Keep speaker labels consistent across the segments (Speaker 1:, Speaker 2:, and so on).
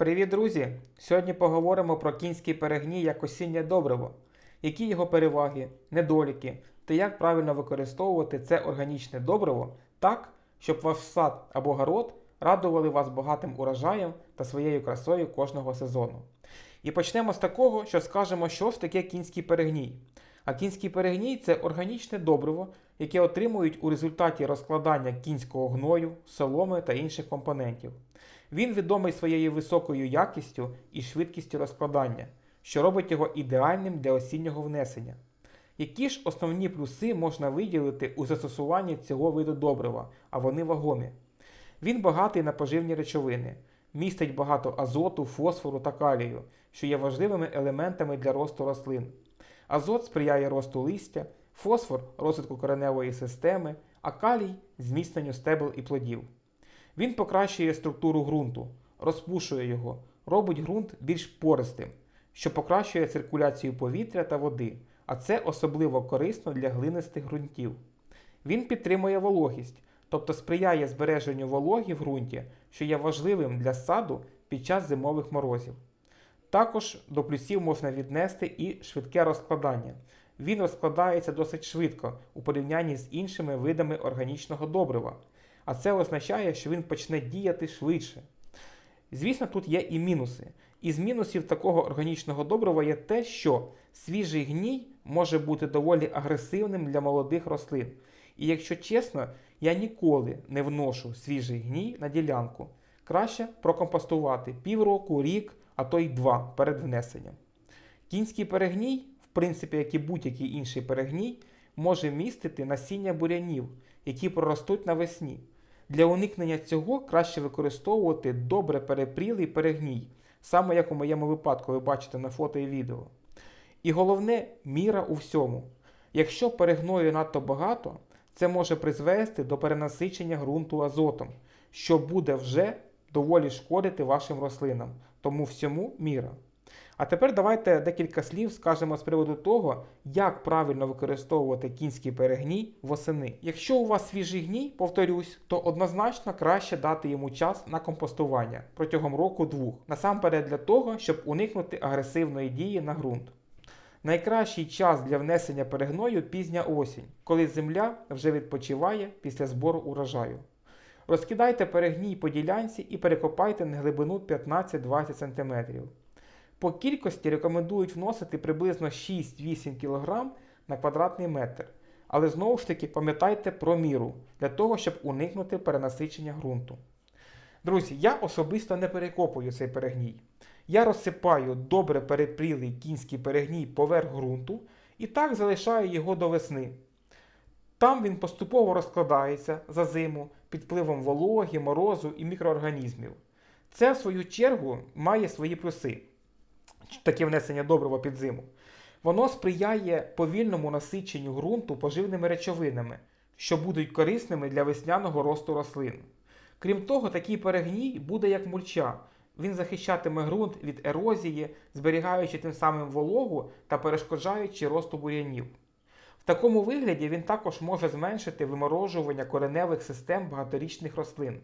Speaker 1: Привіт, друзі! Сьогодні поговоримо про кінський перегній як осіннє добриво, які його переваги, недоліки та як правильно використовувати це органічне добриво так, щоб ваш сад або город радували вас багатим урожаєм та своєю красою кожного сезону. І почнемо з такого, що скажемо, що ж таке кінський перегній. А кінський перегній це органічне добриво, яке отримують у результаті розкладання кінського гною, соломи та інших компонентів. Він відомий своєю високою якістю і швидкістю розкладання, що робить його ідеальним для осіннього внесення. Які ж основні плюси можна виділити у застосуванні цього виду добрива, а вони вагомі? Він багатий на поживні речовини, містить багато азоту, фосфору та калію, що є важливими елементами для росту рослин. Азот сприяє росту листя, фосфор розвитку кореневої системи, а калій зміцненню стебел і плодів. Він покращує структуру ґрунту, розпушує його, робить ґрунт більш пористим, що покращує циркуляцію повітря та води, а це особливо корисно для глинистих ґрунтів. Він підтримує вологість, тобто сприяє збереженню вологі в ґрунті, що є важливим для саду під час зимових морозів. Також до плюсів можна віднести і швидке розкладання. Він розкладається досить швидко у порівнянні з іншими видами органічного добрива, а це означає, що він почне діяти швидше. Звісно, тут є і мінуси. Із мінусів такого органічного добрива є те, що свіжий гній може бути доволі агресивним для молодих рослин. І якщо чесно, я ніколи не вношу свіжий гній на ділянку. Краще прокомпостувати півроку, рік, а то й два перед внесенням. Кінський перегній, в принципі, як і будь-який інший перегній, може містити насіння бурянів, які проростуть навесні. Для уникнення цього краще використовувати добре перепрілий перегній, саме як у моєму випадку ви бачите на фото і відео. І головне міра у всьому. Якщо перегною надто багато, це може призвести до перенасичення ґрунту азотом, що буде вже доволі шкодити вашим рослинам, тому всьому міра. А тепер давайте декілька слів скажемо з приводу того, як правильно використовувати кінський перегній восени. Якщо у вас свіжий гній, повторюсь, то однозначно краще дати йому час на компостування протягом року-двох, насамперед для того, щоб уникнути агресивної дії на ґрунт. Найкращий час для внесення перегною пізня осінь, коли земля вже відпочиває після збору урожаю. Розкидайте перегній по ділянці і перекопайте на глибину 15-20 см. По кількості рекомендують вносити приблизно 6-8 кг на квадратний метр. Але знову ж таки пам'ятайте про міру для того, щоб уникнути перенасичення ґрунту. Друзі, я особисто не перекопую цей перегній. Я розсипаю добре перепрілий кінський перегній поверх ґрунту і так залишаю його до весни. Там він поступово розкладається за зиму під впливом вологи, морозу і мікроорганізмів. Це, в свою чергу, має свої плюси таке внесення добрива під зиму. Воно сприяє повільному насиченню ґрунту поживними речовинами, що будуть корисними для весняного росту рослин. Крім того, такий перегній буде як мульча. Він захищатиме ґрунт від ерозії, зберігаючи тим самим вологу та перешкоджаючи росту бур'янів. В такому вигляді він також може зменшити виморожування кореневих систем багаторічних рослин.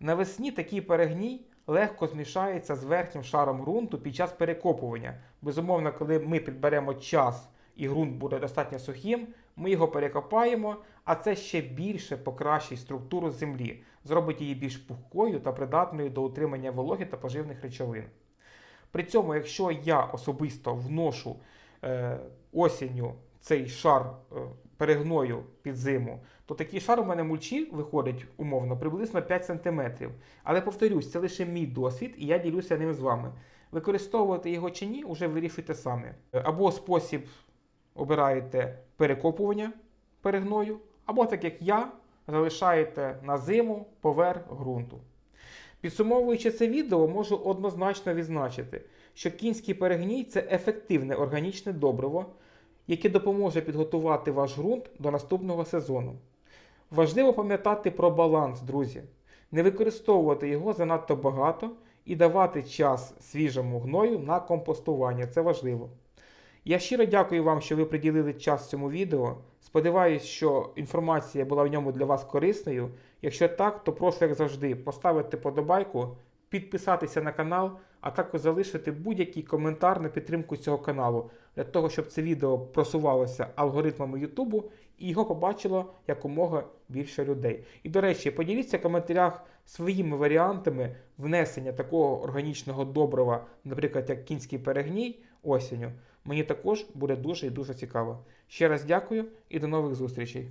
Speaker 1: Навесні такий перегній легко змішається з верхнім шаром ґрунту під час перекопування. Безумовно, коли ми підберемо час і ґрунт буде достатньо сухим, ми його перекопаємо, а це ще більше покращить структуру землі, зробить її більш пухкою та придатною до утримання вологи та поживних речовин. При цьому, якщо я особисто вношу е, осінню цей шар е, перегною під зиму, то такий шар у мене мульчі виходить умовно приблизно 5 см. Але повторюсь, це лише мій досвід, і я ділюся ним з вами. Використовувати його чи ні, вже вирішуйте самі. Або спосіб обираєте перекопування перегною, або так як я, залишаєте на зиму поверх ґрунту. Підсумовуючи це відео, можу однозначно відзначити, що кінський перегній це ефективне органічне добриво, яке допоможе підготувати ваш ґрунт до наступного сезону. Важливо пам'ятати про баланс, друзі. Не використовувати його занадто багато і давати час свіжому гною на компостування. Це важливо. Я щиро дякую вам, що ви приділили час цьому відео. Сподіваюсь, що інформація була в ньому для вас корисною. Якщо так, то прошу, як завжди, поставити подобайку, підписатися на канал, а також залишити будь-який коментар на підтримку цього каналу, для того, щоб це відео просувалося алгоритмами Ютубу і його побачило якомога більше людей. І до речі, поділіться в коментарях своїми варіантами внесення такого органічного добрива, наприклад, як кінський перегній осінню. Мені також буде дуже і дуже цікаво. Ще раз дякую і до нових зустрічей.